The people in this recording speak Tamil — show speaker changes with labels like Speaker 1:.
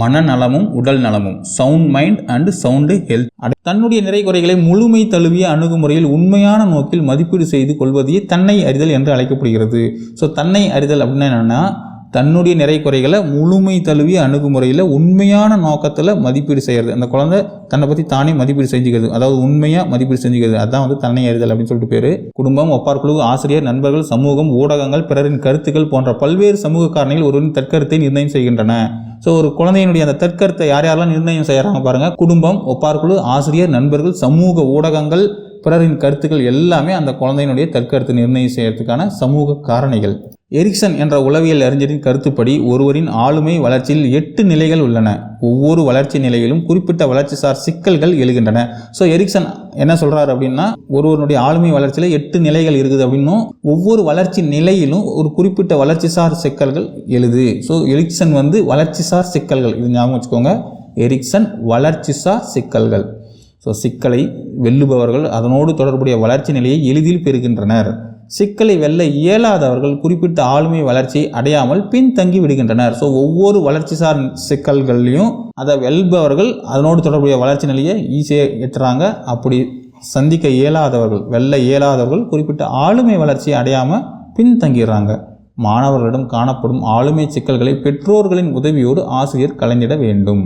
Speaker 1: மனநலமும் உடல் நலமும் sound mind and sound health தன்னுடைய நிறை குறைகளை முழுமை தழுவிய அணுகுமுறையில் உண்மையான நோக்கில் மதிப்பீடு செய்து கொள்வதையே தன்னை அறிதல் என்று அழைக்கப்படுகிறது. ஸோ தன்னை அறிதல் அப்படின்னா என்னென்னா தன்னுடைய நிறை குறைகளை முழுமை தழுவிய அணுகுமுறையில் உண்மையான நோக்கத்தில் மதிப்பீடு செய்கிறது அந்த குழந்தை தன்னை பற்றி தானே மதிப்பீடு செஞ்சுக்கிறது. அதாவது உண்மையாக மதிப்பீடு செஞ்சுக்கிறது. அதான் வந்து தன்னை அறிதல் அப்படின்னு சொல்லிட்டு பேர். குடும்பம் ஒப்பார் குழு ஆசிரியர் நண்பர்கள் சமூகம் ஊடகங்கள் பிறரின் கருத்துக்கள் போன்ற பல்வேறு சமூக காரணிகள் ஒருவரின் தற்கருத்தை நிர்ணயம் செய்கின்றன. ஸோ ஒரு குழந்தையினுடைய அந்த தற்கருத்தை யார் யாரெல்லாம் நிர்ணயம் செய்கிறாங்க பாருங்கள் குடும்பம் ஒப்பார் குழு ஆசிரியர் நண்பர்கள் சமூக ஊடகங்கள் பிறரின் கருத்துக்கள் எல்லாமே அந்த குழந்தையினுடைய தற்கருத்தை நிர்ணயம் செய்யறதுக்கான சமூக காரணிகள். எரிக்சன் என்ற உளவியல் அறிஞரின் கருத்துப்படி ஒருவரின் ஆளுமை வளர்ச்சியில் எட்டு நிலைகள் உள்ளன. ஒவ்வொரு வளர்ச்சி நிலையிலும் குறிப்பிட்ட வளர்ச்சிசார் சிக்கல்கள் எழுகின்றன. ஸோ எரிக்சன் என்ன சொல்கிறார் அப்படின்னா ஒருவருடைய ஆளுமை வளர்ச்சியில் எட்டு நிலைகள் இருக்குது அப்படின்னும் ஒவ்வொரு வளர்ச்சி நிலையிலும் ஒரு குறிப்பிட்ட வளர்ச்சிசார் சிக்கல்கள் எழுது. ஸோ எரிக்சன் வந்து வளர்ச்சிசார் சிக்கல்கள். இது ஞாபகம் வச்சுக்கோங்க. எரிக்சன் வளர்ச்சிசார் சிக்கல்கள். ஸோ சிக்கலை வெல்லுபவர்கள் அதனோடு தொடர்புடைய வளர்ச்சி நிலையை எளிதில் பெறுகின்றனர். சிக்கலை வெல்ல இயலாதவர்கள் குறிப்பிட்ட ஆளுமை வளர்ச்சி அடையாமல் பின்தங்கி விடுகின்றனர். ஸோ ஒவ்வொரு வளர்ச்சி சார் சிக்கல்கள்லையும் அதை வெல்பவர்கள் அதனோடு தொடர்புடைய வளர்ச்சி நிலையை ஈஸியாக எட்டுறாங்க அப்படி சந்திக்க இயலாதவர்கள் வெல்ல இயலாதவர்கள் குறிப்பிட்ட ஆளுமை வளர்ச்சியை அடையாமல் பின்தங்கிடுறாங்க. மாணவர்களிடம் காணப்படும் ஆளுமை சிக்கல்களை பெற்றோர்களின் உதவியோடு ஆசிரியர் கலைந்திட வேண்டும்.